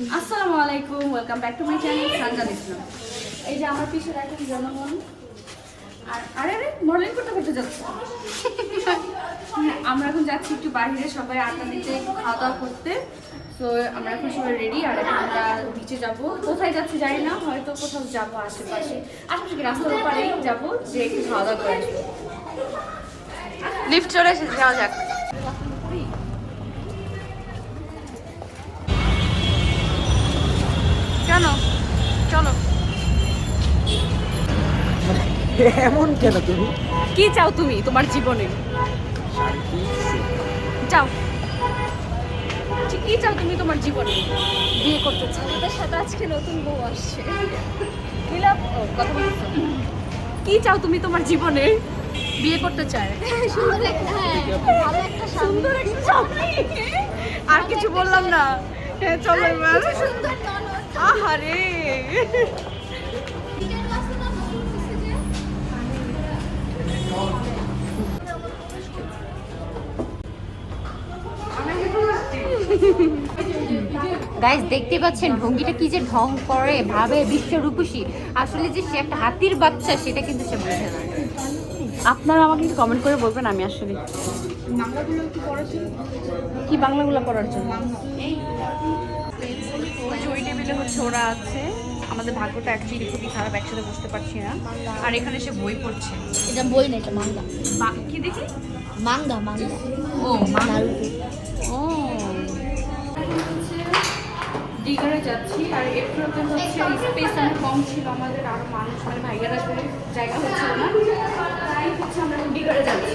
আসসালামু আলাইকুম welcome back to my channel Sanjan Islam এই যে আমার পিছনে এখন জনগণ আর আরে আরে, মডেলিং করতে করতে যাচ্ছে। আমরা এখন যাচ্ছি একটু বাইরে সবাই আড্ডা দিতে, খাওয়া দাওয়া করতে। তো আমরা এখন সবাই রেডি আর এখন আমরা বিচে যাব। কোথায় যাচ্ছি জানি না, হয়তো কোথাও যাব আশেপাশে। আশেপাশে রাস্তার ওপারেই যাব, যে একটু খাওয়া দাওয়া করে লিফট চলে এসেছে যাওয়া যাক। কেন চলো। এমন কেন তুমি? কি চাও তুমি তোমার জীবনে? চাও কি চাও তুমি তোমার জীবনে? বিয়ে করতে চাও আমাদের সাথে আজকে নতুন বউ আসছে। নীলাভ কথা বলছো। কি চাও তুমি তোমার জীবনে? বিয়ে করতে চায়? সুন্দর একটা হ্যাঁ ভালো একটা সুন্দর একটা আর কিছু বললাম না। হ্যাঁ চলো এবার। সুন্দর আহারে। গাইজ দেখতে পাচ্ছেন ভঙ্গিটা কি যে ঢং করে ভাবে বিশ্ব রূপসী আসলে যে সে একটা হাতির বাচ্চা সেটা কিন্তু সে বোঝে না। আপনারা আমাকে একটু কমেন্ট করে বলবেন আমি আসলে। কি বাংলাগুলো পড়ার জন্য? ওই ওই টেবিলে হচ্ছে ওরা আছে। আমাদের ভাগ্যটা অ্যাকচুয়ালি খুবই খারাপ একসাথে বসতে পারছি না। আর এখানে সে বই পড়ছে। এটা বই না এটা মাঙ্গা কি দেখি? মাঙ্গা মাঙ্গা ও ও। দীঘারে যাচ্ছি আর এপ্রিলতে হচ্ছে স্পেস অনেক কম ছিল আমাদের আরও মানুষ মানে ভাইয়ার জায়গা হচ্ছিল না। তাই হচ্ছে আমরা এখন যাচ্ছি।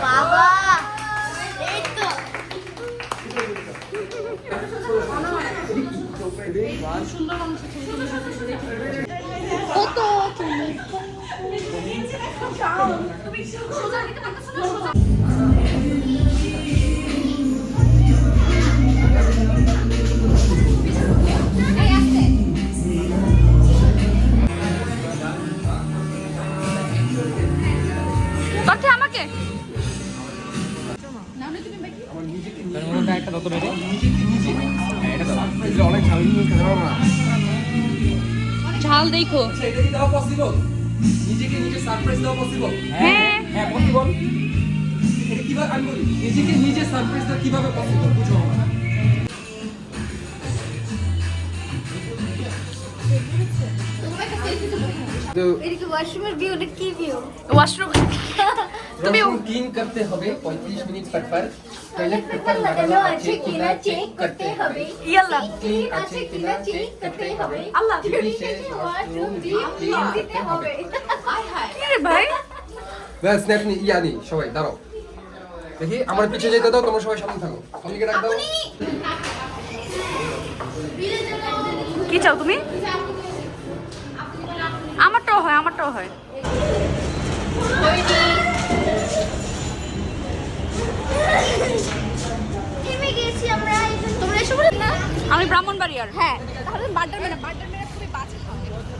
봐봐. 1등. 포토 종이. 你这个小，我这里根本就是。ঝাল দেখো। নিজেকে নিজে সারপ্রাইজ দেওয়া পসিবল হ্যাঁ। হ্যাঁ পসিবল এটা কীভাবে আমি বলি? নিজেকে নিজে সারপ্রাইজ দেওয়া কীভাবে পসিবল বুঝো আমার এদিকে ওয়াশরুমের ভিউটা কি ভিউ ওয়াশরুম। তুমি তুমি ক্লিন করতে হবে 35 মিনিট পর পর। টয়লেট পেপার লাগানো আছে কিনা চেক করতে হবে। ইয়াল্লা। ক্লিন আছে কিনা চেক করতে হবে। আল্লাহ। ওয়াশরুম দিয়ে ক্লিন দিতে হবে। হায় হায়। কি রে ভাই? ব্যাস স্ন্যাপ নি ইয়া সবাই দাঁড়াও। দেখি আমার পিছে যেতে দাও তোমরা সবাই সামনে থাকো। ডাক দাও। কি চাও তুমি? আমারটাও হয়। আমারটাও হয় থেমে গেছি আমরা তোমরা এসে বলে না আমি ব্রাহ্মণবাড়িয়ার। হ্যাঁ তাহলে খুবই বাজে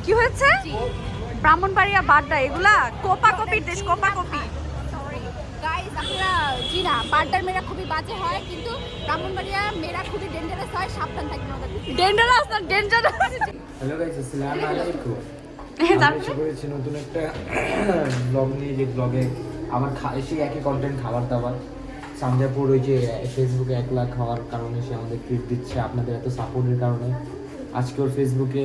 কি হয়েছে? ব্রাহ্মণবাড়িয়া বাড্ডা এগুলা? কোপা কপির দেশ কোপা কপি আপনারা জি না বাটার মেরা খুবই বাজে হয় কিন্তু ব্রাহ্মণবাড়িয়া মেরা খুবই ডেঞ্জারাস হয় সাবধান থাকবেন ওদের থেকে। ডেঞ্জারাস না ডেঞ্জারাস হ্যালো গাইস আসসালামু আলাইকুম। হ্যাঁ, করেছি নতুন একটা ব্লগ নিয়ে যে ব্লগে আমার সেই একই কন্টেন্ট খাবার দাবার। সামজাপুর ওই যে ফেসবুকে এক লাখ হওয়ার কারণে সে আমাদের ট্রিট দিচ্ছে আপনাদের এত সাপোর্টের কারণে। আজকে ওর ফেসবুকে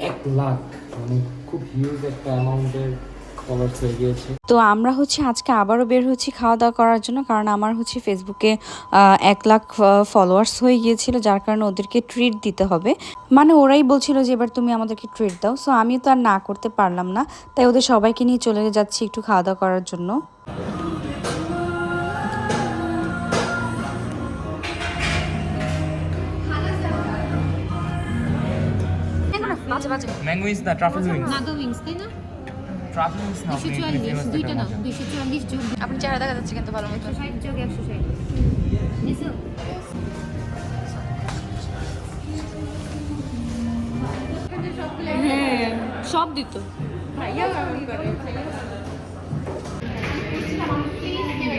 এক লাখ মানে খুব হিউজ একটা অ্যামাউন্টের হয়ে গিয়েছে। তো আমরা হচ্ছে আজকে আবারও বের হচ্ছি খাওয়া দাওয়া করার জন্য কারণ আমার হচ্ছে ফেসবুকে এক লাখ ফলোয়ার্স হয়ে গিয়েছিল যার কারণে ওদেরকে ট্রিট দিতে হবে। মানে ওরাই বলছিল যে এবার তুমি আমাদেরকে ট্রিট দাও। সো আমি তো আর না করতে পারলাম না। তাই ওদের সবাইকে নিয়ে চলে যাচ্ছি একটু খাওয়া দাওয়া করার জন্য। বাজে বাজে ম্যাঙ্গো ইজ না ট্রাফেল উইংস নাগা উইংস তাই না দুশো চুয়াল্লিশ দুইটা না দুশো চুয়াল্লিশ যোগ আপনি চেহারা দেখা যাচ্ছে কিন্তু ভালো মতো ষাট যোগ একশো ষাট। নিছো? সব দিত।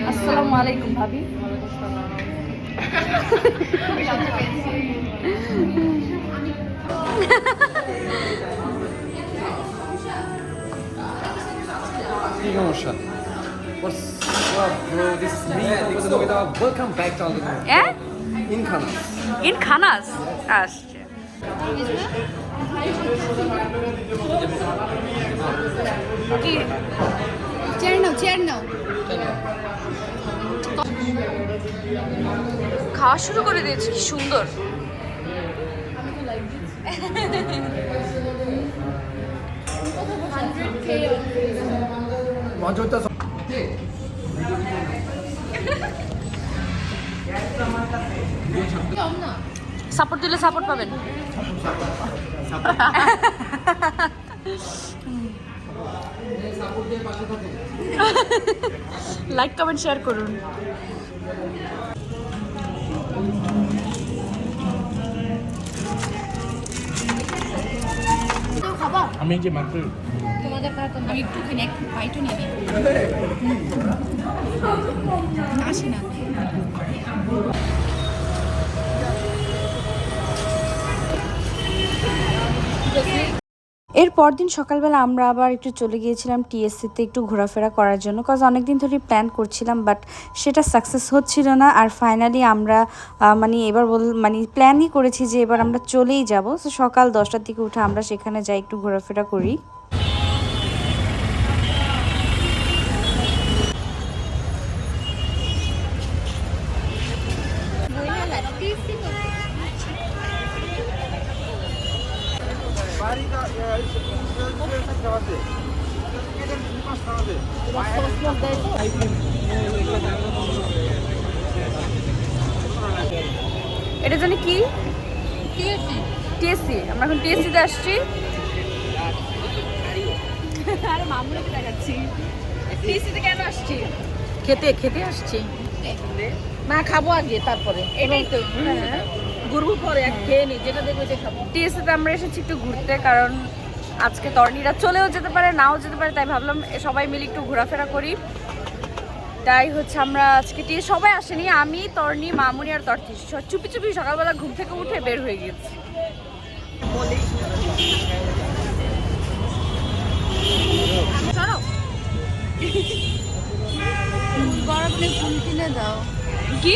আসসালামু আলাইকুম ভাবি। Aldo. হ্যাঁ In Kana. ইন খানাস আসছে কি? চেয়ার নাও চেয়ার নাও. খাওয়া শুরু করে দিয়েছে কি সুন্দর। সাপোর্ট দিলে সাপোর্ট পাবেন। লাইক কমেন্ট শেয়ার করুন। আমি যে মাত্র তোমাদের আমি একটুখানি এক বাইটও নিয়ে আসি না। এর পরদিন সকালবেলা আমরা আবার একটু চলে গিয়েছিলাম টিএসসিতে একটু ঘোরাফেরা করার জন্য কজ অনেকদিন ধরে প্ল্যান করছিলাম বাট সেটা সাকসেস হচ্ছিল না। আর ফাইনালি আমরা মানে এবার বল মানে প্ল্যানই করেছি যে এবার আমরা চলেই যাব। তো সকাল দশটার দিকে উঠে আমরা সেখানে যাই, একটু ঘোরাফেরা করি। এটা জানি কি? টিএসসি। আমরা এখন টিএসসি তে আসছি। আরে মামুনিকে দেখাচ্ছি। টিএসসি কেন আসছি? খেতে খেতে আসছি। না খাব আগে তারপরে। এটাই তো। হ্যাঁ। ঘুরবো পরে খেয়ে নি যেটা দেখব খাব। টিএসসি তে আমরা এসেছি একটু ঘুরতে কারণ আজকে তর্নিরা চলেও যেতে পারে নাও যেতে পারে তাই ভাবলাম সবাই মিলে একটু ঘোরাফেরা করি। তাই হচ্ছে আমরা আজকে টিএস সবাই আসেনি আমি তর্নি মামুনি আর তর্তি চুপি চুপি সকালবেলা ঘুম থেকে উঠে বের হয়ে গেছি ফুল কিনে দাও কি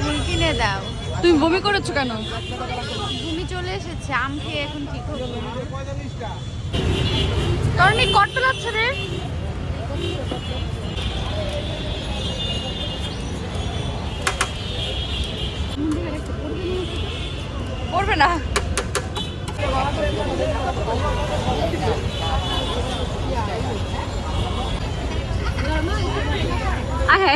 ফুল কিনে দাও? তুমি বমি করেছ কেন? এসেছে আম খেয়ে এখন কি করব? তর্নি কট পেলাচ্ছে রে? করবে না। আহে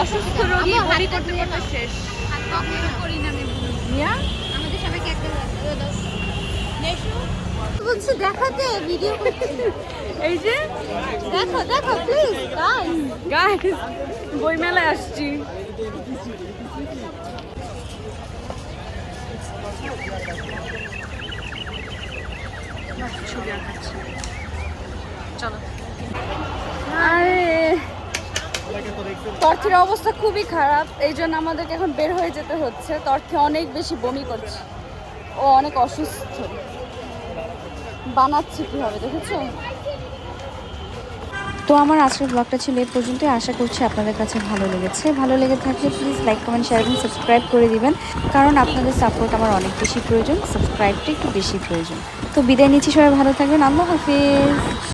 অসুস্থ রোগী বমি করতে করতে শেষ। করি না আমি মিয়া? আমাদের সবাইকে একটা দাও বলছি দেখাতে ভিডিও এই যে? দেখো দেখো প্লিজ গাইস গাইস বই মেলায় আসছি ছবি আঁকাচ্ছি। চলো। তর্থের অবস্থা খুবই খারাপ, এই জন্য আমাদেরকে এখন বের হয়ে যেতে হচ্ছে। তর্থে অনেক বেশি বমি করছে। ও অনেক অসুস্থ। বানাচ্ছে কীভাবে, দেখেছ? তো আমার আজকের ব্লগটা ছিল এই পর্যন্তই। আশা করছি আপনাদের কাছে ভালো লেগেছে। ভালো লেগে থাকলে প্লিজ লাইক কমেন্ট শেয়ার এবং সাবস্ক্রাইব করে দিবেন। কারণ আপনাদের সাপোর্ট আমার অনেক বেশি প্রয়োজন। সাবস্ক্রাইবটা একটু বেশি প্রয়োজন। তো বিদায় নিচ্ছি সবাই, ভালো থাকবেন। আল্লাহ হাফিজ।